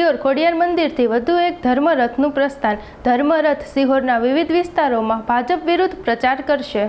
સિહોર ખોડિયાર મંદિરથી વધુ એક ધર્મરથનું પ્રસ્થાન. ધર્મરથ સિહોરના વિવિધ વિસ્તારોમાં ભાજપ વિરુદ્ધ પ્રચાર કરશે.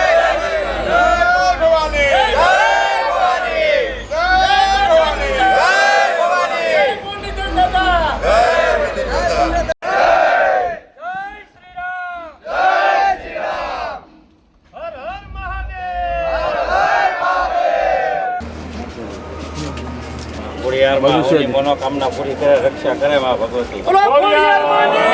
આવની મનોકામના પૂરી કરે રક્ષા કરે માં ભગવતી. પછી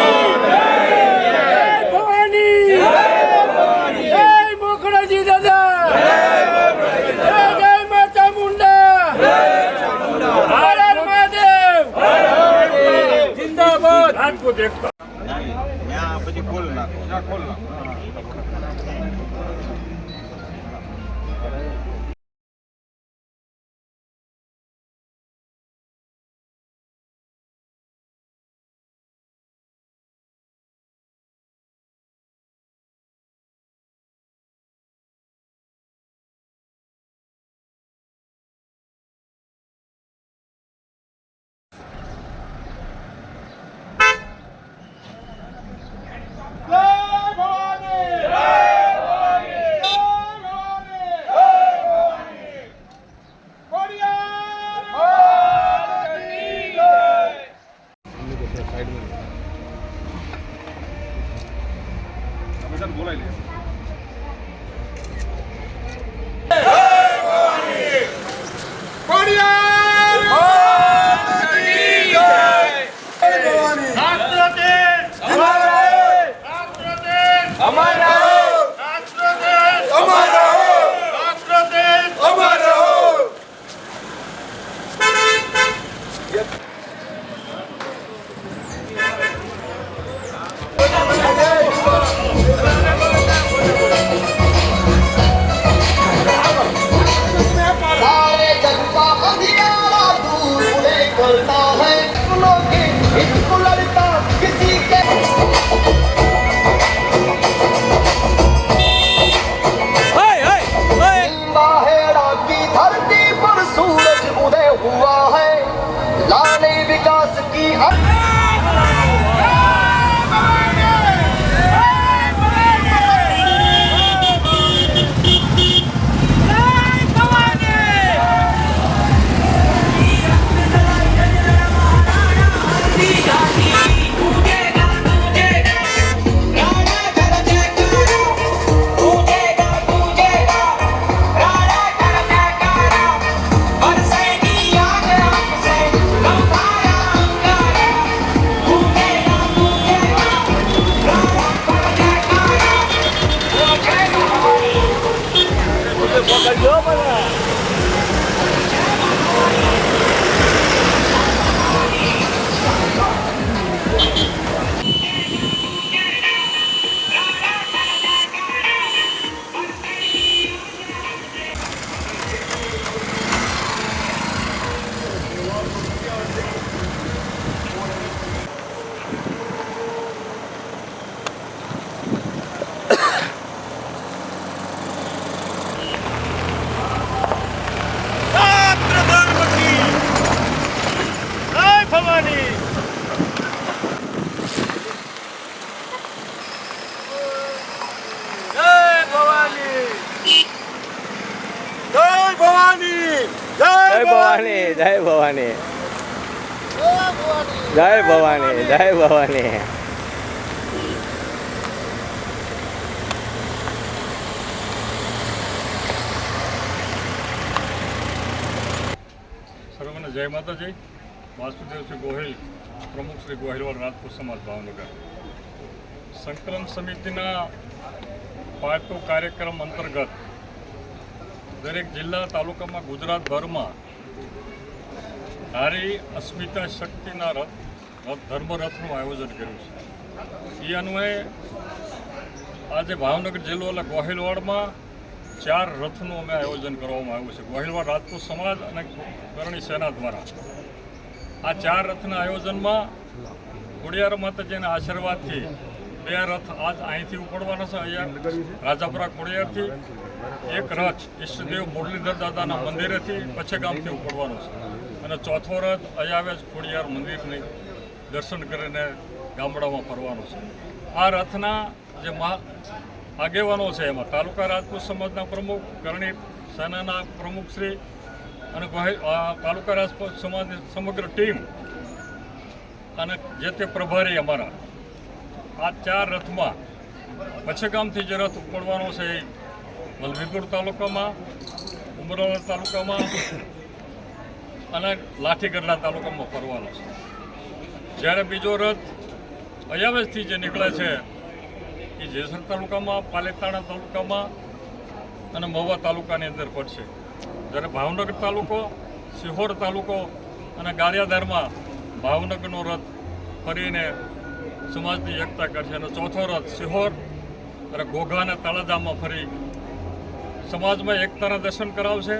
જય ભવાની જય ભવાની. સર્વને જય માતાજી. વાસુદેવસિંહ ગોહિલ, પ્રમુખ શ્રી ગોહિલવાડ રાજપૂત સમાજ ભાવનગર. સંકલન સમિતિના પાર્ટુ કાર્યક્રમ અંતર્ગત દરેક જિલ્લા તાલુકામાં ગુજરાતભરમાં નારી અસ્મિતા શક્તિના રથ રથ, ધર્મરથનું આયોજન કર્યું છે. એ અન્વયે આજે ભાવનગર જિલ્લો એટલે ગોહિલવાડમાં ચાર રથનું અમે આયોજન કરવામાં આવ્યું છે. ગોહિલવાડ રાજપૂત સમાજ અને કરણી સેના દ્વારા. આ ચાર રથના આયોજનમાં ખોડિયાર માતાજીના આશીર્વાદથી બે રથ આજ અહીંથી ઉપડવાના છે. અહીંયા રાજાપુરા ખોડિયારથી એક રથ ઈષ્ટદેવ મુરલીધર દાદાના મંદિરેથી પછી ગામથી ઉપડવાનો છે. અને ચોથો રથ અયાવેજ ખોડિયાર મંદિરની દર્શન કરીને ગામડામાં ફરવાનો છે. આ રથના જે આગેવાનો છે એમાં તાલુકા રાજપૂત સમાજના પ્રમુખ કરણી સેનાના પ્રમુખ શ્રી અને તાલુકા રાજપૂત સમાજની સમગ્ર ટીમ અને જે તે પ્રભારી અમારા. આ ચાર રથમાં પછેગામથી જે રથ ઉપડવાનો છે એ વલભીપુર તાલુકામાં ઉમરાળા તાલુકામાં અને લાઠીગઢના તાલુકામાં ફરવાનો છે. જ્યારે બીજો રથ અયાવેજથી જે નીકળે છે, એ જેસર તાલુકામાં, પાલેતાણા તાલુકામાં અને મહુવા તાલુકાની અંદર પડશે. જ્યારે ભાવનગર તાલુકો, સિહોર તાલુકો અને ગારિયાધારમાં ભાવનગરનો રથ ફરીને સમાજની એકતા કરશે. અને ચોથો રથ સિહોર અને ઘોઘા અને તળાજામાં ફરી સમાજમાં એકતાના દર્શન કરાવશે.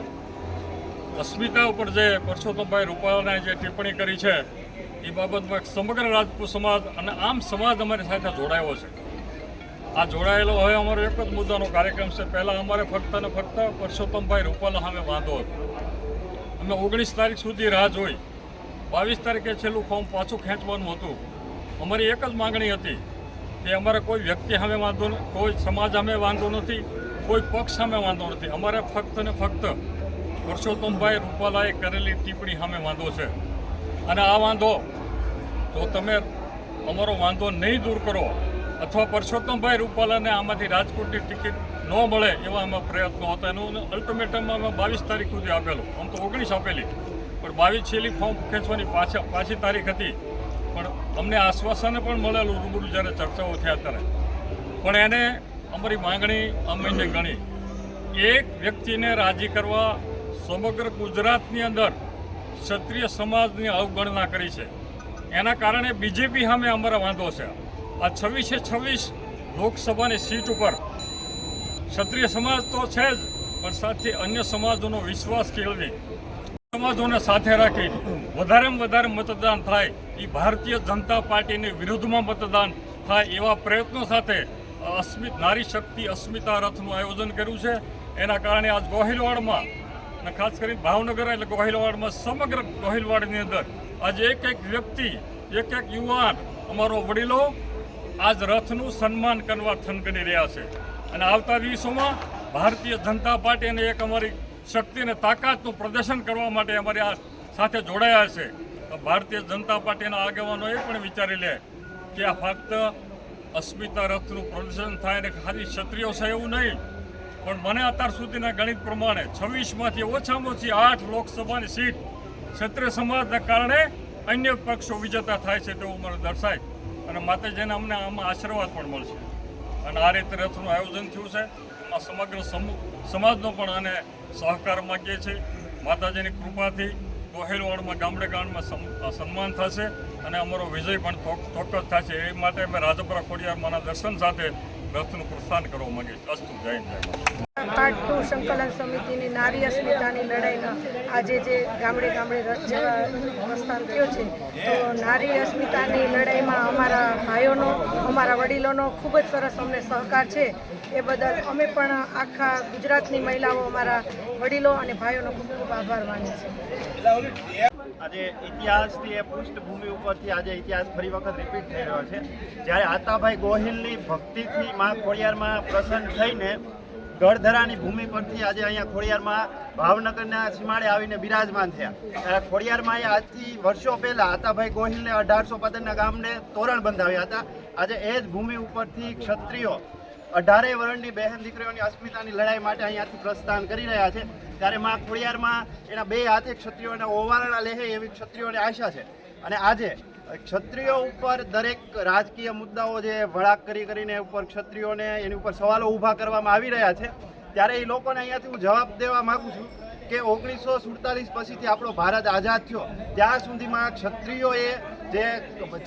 અસ્મિતા ઉપર જે પરસોત્તમભાઈ રૂપાલાને જે ટિપ્પણી કરી છે, એ બાબતમાં સમગ્ર રાજપૂત સમાજ અને આમ સમાજ અમારી સાથે જોડાયો છે. આ જોડાયેલો હવે અમારો એક જ મુદ્દાનો કાર્યક્રમ છે. પહેલાં અમારે ફક્ત અને ફક્ત પરસોત્તમભાઈ રૂપાલા સામે વાંધો હતો. અમે ઓગણીસ તારીખ સુધી રાહ જોઈ. બાવીસ તારીખે છેલ્લું ફોર્મ પાછું ખેંચવાનું હતું. અમારી એક જ માગણી હતી કે અમારે કોઈ વ્યક્તિ સામે વાંધો કોઈ સમાજ સામે વાંધો નથી, કોઈ પક્ષ સામે વાંધો નથી. અમારે ફક્ત ને ફક્ત પરસોત્તમભાઈ રૂપાલાએ કરેલી ટિપ્પણી સામે વાંધો છે. અને આ વાંધો જો તમે અમારો વાંધો નહીં દૂર કરો અથવા પરસોત્તમભાઈ રૂપાલાને આમાંથી રાજકોટની ટિકિટ ન મળે એવા અમે પ્રયત્નો હતા. એનું અલ્ટિમેટમમાં અમે બાવીસ તારીખ સુધી આપેલું. આમ તો ઓગણીસ આપેલી. પણ બાવીસ છેલ્લી ફોર્મ ખેંચવાની પાછા પાછી તારીખ હતી. પણ અમને આશ્વાસન પણ મળેલું રૂબરૂ જ્યારે ચર્ચાઓ થયા ત્યારે. પણ એને અમારી માંગણી અમે જે ગણી. એક વ્યક્તિને રાજી કરવા સમગ્ર ગુજરાતની અંદર ક્ષત્રિય સમાજની અવગણના કરી છે. એના કારણે બીજેપી સામે અમારા વાંધો છે. આ છવ્વીસે છવ્વીસ લોકસભાની સીટ ઉપર ક્ષત્રિય સમાજ તો છે જ, પણ સાથે અન્ય સમાજોનો વિશ્વાસ કેળવી. સમાજોને સાથે રાખી વધારેમાં વધારે મતદાન થાય. એ ભારતીય જનતા પાર્ટીની વિરુદ્ધમાં મતદાન થાય એવા પ્રયત્નો સાથે અસ્મિત નારી શક્તિ અસ્મિતા રથનું આયોજન કર્યું છે. એના કારણે આજ ગોહિલવાડમાં અને ખાસ કરીને ભાવનગર એટલે ગોહિલવાડમાં સમગ્ર ગોહિલવાડની અંદર આજે એક એક વ્યક્તિ, એક એક યુવાન અમારો વડીલો આજ રથનું સન્માન કરવા થનગની રહ્યા છે. અને આવતા દિવસોમાં ભારતીય જનતા પાર્ટી અને એક અમારી શક્તિ અને તાકાતનું પ્રદર્શન કરવા માટે અમારી આ સાથે જોડાયા છે. ભારતીય જનતા પાર્ટીના આગેવાનો એ પણ વિચારી લે કે આ ફક્ત અસ્મિતા રથનું પ્રદર્શન થાય અને ખાલી ક્ષત્રિયો છે એવું નહીં. પણ મને અત્યાર સુધીના ગણિત પ્રમાણે છવ્વીસમાંથી ઓછામાં ઓછી આઠ લોકસભાની સીટ ક્ષત્રિય સમાજના કારણે અન્ય પક્ષો વિજેતા થાય છે તેવું મને દર્શાય. અને માતાજીને અમને આમાં આશીર્વાદ પણ મળશે. અને આ રીતે રથનું આયોજન થયું છે. એમાં સમગ્ર સમાજનો પણ અને સહકાર માગીએ છીએ. માતાજીની કૃપાથી ગોહેલવાડમાં ગામડે ગામમાં સન્માન થશે. અને અમારો વિજય પણ ચોક- ચોક્કસ થશે. એ માટે અમે રાજપુરા ખોડિયારમાંના દર્શન સાથે રથનું પ્રસ્થાન કરવા માંગે અસ્તુ, જય જય. પાર્ટ ટુ સંકલન સમિતિની નારી અસ્મિતાની લડાઈમાં આજે જે ગામડે ગામડે રથ જેવા પ્રસ્થાન થયો છે, તો નારી અસ્મિતાની લડાઈમાં અમારા ભાઈઓનો, અમારા વડીલોનો ખૂબ જ સરસ અમને સહકાર છે. એ બદલ અમે પણ આખા ગુજરાતની મહિલાઓ, અમારા વડીલો અને ભાઈઓનો ખૂબ ખૂબ આભાર માનીએ છીએ. આજે ઇતિહાસની એ પૃષ્ઠભૂમિ ઉપરથી આજે ઇતિહાસ ફરી વખત રિપીટ થઈ રહ્યો છે. જ્યારે આતાભાઈ ગોહિલની ભક્તિથી મા ખોડિયારમાં પ્રસન્ન થઈને ગઢધરાની ભૂમિ પરથી આજે અહીંયા ખોડિયારમાં ભાવનગરના સીમાડે આવીને બિરાજમાન થયા. ત્યારે ખોડિયારમાં અહીંયા આજથી વર્ષો પહેલાં આતાભાઈ ગોહિલને અઢારસો પદરના ગામને તોરણ બંધાવ્યા હતા. આજે એ જ ભૂમિ ઉપરથી ક્ષત્રિયો અઢારેય વર્ણની બહેન દીકરીઓની અસ્મિતાની લડાઈ માટે અહીંયાથી પ્રસ્થાન કરી રહ્યા છે. ત્યારે માં ખોડિયારમાં એના બે હાથે ક્ષત્રિયોને ઓવારણા લેહે એવી ક્ષત્રિયોની આશા છે. અને આજે ક્ષત્રિયો ઉપર દરેક રાજકીય મુદ્દાઓ જે વળાક કરી કરીને ઉપર ક્ષત્રિયોને એની ઉપર સવાલો ઊભા કરવામાં આવી રહ્યા છે. ત્યારે એ લોકોને અહીંયાથી હું જવાબ દેવા માગું છું કે ઓગણીસો સુડતાલીસ પછીથી આપણો ભારત આઝાદ થયો. ત્યાં સુધીમાં ક્ષત્રિયોએ જે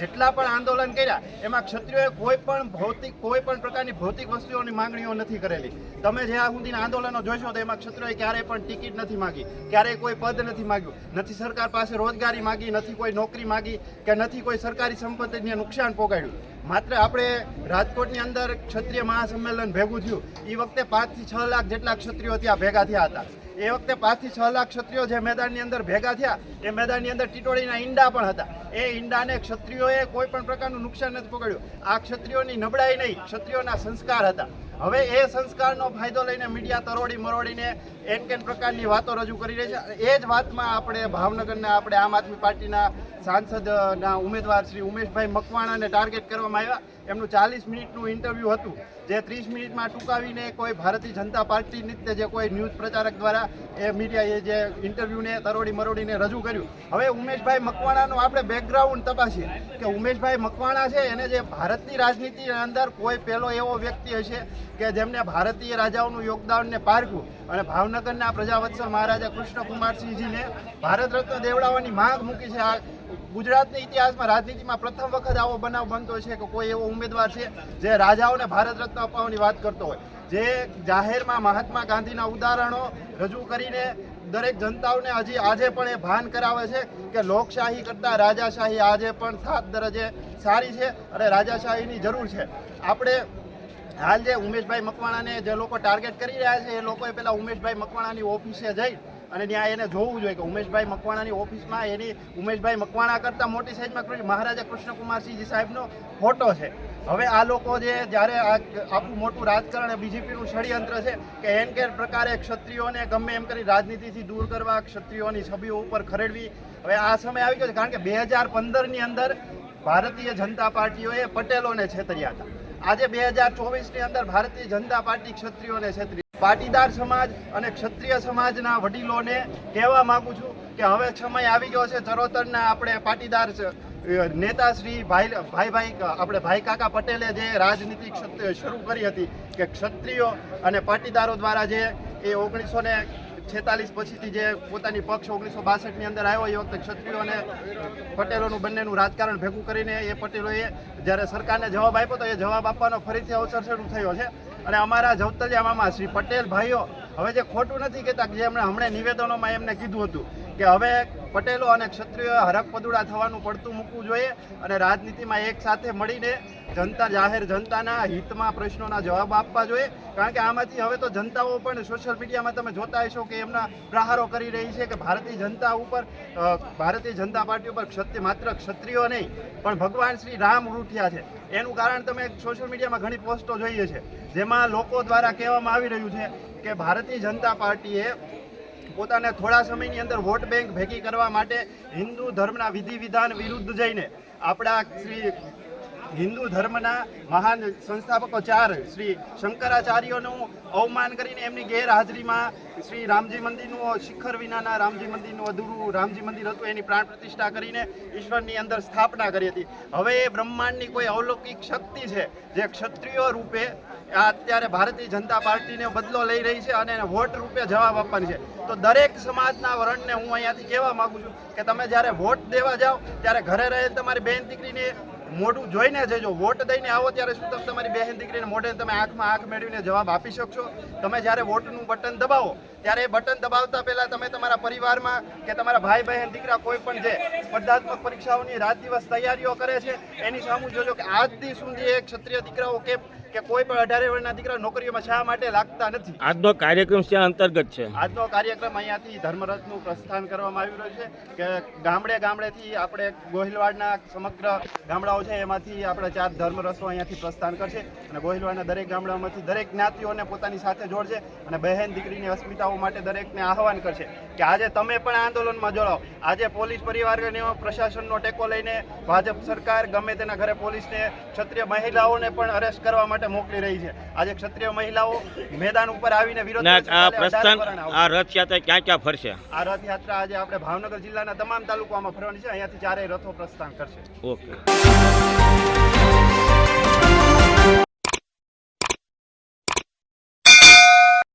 જેટલા પણ આંદોલન કર્યા, એમાં ક્ષત્રિયોએ કોઈ પણ ભૌતિક, કોઈ પણ પ્રકારની ભૌતિક વસ્તુઓની માંગણીઓ નથી કરેલી. તમે જે આ સુધીના આંદોલનો જોશો તો એમાં ક્ષત્રિયોએ ક્યારેય પણ ટિકિટ નથી માગી. ક્યારેય કોઈ પદ નથી માગ્યું. નથી સરકાર પાસે રોજગારી માગી, નથી કોઈ નોકરી માગી કે નથી કોઈ સરકારી સંપત્તિને નુકસાન પહોંચાડ્યું માત્ર આપણે રાજકોટની અંદર ક્ષત્રિય મહાસંમેલન ભેગું થયું. એ વખતે પાંચથી છ લાખ જેટલા ક્ષત્રિયો ત્યાં ભેગા થયા હતા. એ વખતે પાંચથી છ લાખ ક્ષત્રિયો જે મેદાનની અંદર ભેગા થયા, એ મેદાનની અંદર ટીટોળીના ઈંડા પણ હતા. એ ઈંડાને ક્ષત્રિયોએ કોઈ પણ પ્રકારનું નુકસાન નથી પકડ્યું. આ ક્ષત્રિયોની નબળાઈ નહીં, ક્ષત્રિયોના સંસ્કાર હતા. હવે એ સંસ્કારનો ફાયદો લઈને મીડિયા તરોડી મરોડીને એન કેન પ્રકારની વાતો રજૂ કરી રહી છે. એ જ વાતમાં આપણે ભાવનગરના, આપણે આમ આદમી પાર્ટીના સાંસદના ઉમેદવાર શ્રી ઉમેશભાઈ મકવાણાને ટાર્ગેટ કરવામાં આવ્યા. એમનું ચાલીસ મિનિટનું ઇન્ટરવ્યૂ હતું. જે ત્રીસ મિનિટમાં ટૂંકાવીને કોઈ ભારતીય જનતા પાર્ટી નિત્ય જે કોઈ ન્યૂઝ પ્રચારક દ્વારા એ મીડિયાએ જે ઇન્ટરવ્યૂને તરોડી મરોડીને રજૂ કર્યું. હવે ઉમેશભાઈ મકવાણાનું આપણે બેકગ્રાઉન્ડ તપાસીએ કે ઉમેશભાઈ મકવાણા છે, એને જે ભારતની રાજનીતિની અંદર કોઈ પહેલો એવો વ્યક્તિ હશે કે જેમને ભારતીય રાજાઓનું યોગદાનને પારખ્યું અને ભાવનગરના પ્રજાવત્સલ મહારાજા કૃષ્ણકુમારસિંહજીને ભારત રત્ન દેવડાવવાની માંગ મૂકી છે આ ગુજરાતના ઇતિહાસમાં રાજનીતિમાં પ્રથમ વખત આવો બનાવ બનતો છે કે કોઈ એવો ઉમેદવાર છે જે રાજાઓને ભારત રત્ન અપાવવાની વાત કરતો હોય. જે જાહેરમાં મહાત્મા ગાંધીના ઉદાહરણો રજૂ કરીને દરેક જનતાઓને હજી આજે પણ એ ભાન કરાવે છે કે લોકશાહી કરતાં રાજાશાહી આજે પણ સાત દરજે સારી છે અને રાજાશાહીની જરૂર છે. આપણે હાલ જે ઉમેશભાઈ મકવાણાને જે લોકો ટાર્ગેટ કરી રહ્યા છે એ લોકોએ પહેલાં ઉમેશભાઈ મકવાણાની ઓફિસે જઈ અને ત્યાં એને જોવું જોઈએ કે ઉમેશભાઈ મકવાણાની ઓફિસમાં એની ઉમેશભાઈ મકવાણા કરતાં મોટી સાઈઝમાં મહારાજા કૃષ્ણકુમારસિંહજી સાહેબનો ફોટો છે. હવે આ લોકો જે જ્યારે આ આપણું મોટું રાજકારણ બીજેપીનું ષડયંત્ર છે કે એન કે પ્રકારે ક્ષત્રિયોને ગમે એમ કરી રાજનીતિથી દૂર કરવા ક્ષત્રિયોની છબીઓ ઉપર ખરેડવી. હવે આ સમય આવી ગયો છે કારણ કે બે હજાર પંદરની અંદર ભારતીય જનતા પાર્ટીઓએ પટેલોને છેતર્યા હતા. આજે બે હજાર ચોવીસની અંદર ભારતીય જનતા પાર્ટી ક્ષત્રિયોને છેતરી પાટીદાર સમાજ અને ક્ષત્રિય સમાજના વડીલોને કહેવા માગું છું કે હવે સમય આવી ગયો છે, ચરોતરના આપણે પાટીદાર નેતાશ્રી ભાઈ ભાઈ ભાઈ આપણે ભાઈ કાકા પટેલે જે રાજનીતિ શરૂ કરી હતી કે ક્ષત્રિયો અને પાટીદારો દ્વારા જે એ ઓગણીસો ને છેતાલીસ પછીથી જે પોતાની પક્ષ ઓગણીસો બાસઠની અંદર આવ્યો, એ વખતે ક્ષત્રિયો અને પટેલોનું બંનેનું રાજકારણ ભેગું કરીને એ પટેલોએ જ્યારે સરકારને જવાબ આપ્યો તો એ જવાબ આપવાનો ફરીથી અવસર શરૂ થયો છે. અને અમારા જવતલિયામાં શ્રી પટેલ ભાઈઓ, હવે જે ખોટું નથી કહેતા જે એમણે હમણાં નિવેદનોમાં એમને કીધું હતું કે હવે પટેલો અને ક્ષત્રિયો હરકપદુડા થવાનું પડતું મૂકવું જોઈએ અને રાજનીતિમાં એક સાથે મળીને જનતા જાહેર જનતાના હિતમાં પ્રશ્નોના જવાબ આપવા જોઈએ. કારણ કે આમાંથી હવે તો જનતાઓ પણ સોશિયલ મીડિયામાં તમે જોતા હશો કે એમના પ્રહારો કરી રહી છે કે ભારતીય જનતા ઉપર ભારતીય જનતા પાર્ટી ઉપર ક્ષત્રિય, માત્ર ક્ષત્રિયો નહીં, પણ ભગવાન શ્રી રામ રૂઠ્યા છે. એનું કારણ તમે સોશિયલ મીડિયામાં ઘણી પોસ્ટો જોઈએ છે. જેમાં લોકો દ્વારા કહેવામાં આવી રહ્યું છે કે ભારતીય જનતા પાર્ટીએ પોતાને થોડા સમયની અંદર વોટ બેંક ભેગી કરવા માટે હિન્દુ ધર્મના વિધિ વિધાન વિરુદ્ધ જઈને આપણા શ્રી હિન્દુ ધર્મના મહાન સંસ્થાપકો ચાર, શ્રી શંકરાચાર્યોનું અવમાન કરીને એમની ગેરહાજરીમાં શ્રી રામજી મંદિરનું શિખર વિનાના રામજી મંદિરનું અધૂરું રામજી મંદિર હતું, એની પ્રાણ પ્રતિષ્ઠા કરીને ઈશ્વરની અંદર સ્થાપના કરી હતી. હવે એ બ્રહ્માંડની કોઈ અવલૌકિક શક્તિ છે, જે ક્ષત્રિયો રૂપે આ અત્યારે ભારતીય જનતા પાર્ટીને બદલો લઈ રહી છે અને વોટ રૂપે જવાબ આપવાની છે. તો દરેક સમાજના વરણને હું અહીંયાથી કહેવા માગું છું કે તમે જ્યારે વોટ દેવા જાઓ, ત્યારે ઘરે રહેલ તમારી બહેન દીકરીને મોઢું જોઈને જજો. વોટ દઈને આવો ત્યારે શું તમે તમારી બહેન દીકરીને મોઢે તમે આંખમાં આંખ મેળવીને જવાબ આપી શકશો? તમે જ્યારે વોટનું બટન દબાવો, ત્યારે એ બટન દબાવતા પહેલાં તમે તમારા પરિવારમાં કે તમારા ભાઈ, બહેન, દીકરા કોઈ પણ જે સ્પર્ધાત્મક પરીક્ષાઓની રાત દિવસ તૈયારીઓ કરે છે. એની સામું જોજો કે આજથી સુધી એક ક્ષત્રિય દીકરાઓ કેમ કે કોઈ પણ અઢારે વર્ષના દીકરા નોકરીઓમાં શા માટે લાગતા નથી? આજનો કાર્યક્રમ શા અંતર્ગત છે. આજનો કાર્યક્રમ અહીંયાથી ધર્મરથનું પ્રસ્થાન કરવામાં આવી રહ્યું છે કે ગામડે ગામડેથી આપણે ગોહિલવાડના સમગ્ર ગામડાઓ છે એમાંથી આપણે ચાર ધર્મરથો અહીંયાથી પ્રસ્થાન કરશે અને ગોહિલવાડના દરેક ગામડામાંથી દરેક જ્ઞાતિઓને પોતાની સાથે જોડશે અને બહેન દીકરીની અસ્મિતાઓ માટે દરેકને આહવાન કરશે કે આજે તમે પણ આંદોલનમાં જોડાઓ. આજે પોલીસ પરિવારને પ્રશાસનનો ટેકો લઈને ભાજપ સરકાર ગમે તેના ઘરે પોલીસને ક્ષત્રિય મહિલાઓને પણ અરેસ્ટ કરવા માટે મોકલી રહી છે. આજે ક્ષત્રિય મહિલાઓ મેદાન ઉપર આવીને વિરોધ આ પ્રસ્થાન. આ રથયાત્રા ક્યાં ક્યાં ફરશે? આ રથયાત્રા આજે આપણે ભાવનગર જિલ્લાના તમામ તાલુકામાં ફરવાની છે. અહીંયાથી ચારેય રથો પ્રસ્થાન કરશે. ઓકે.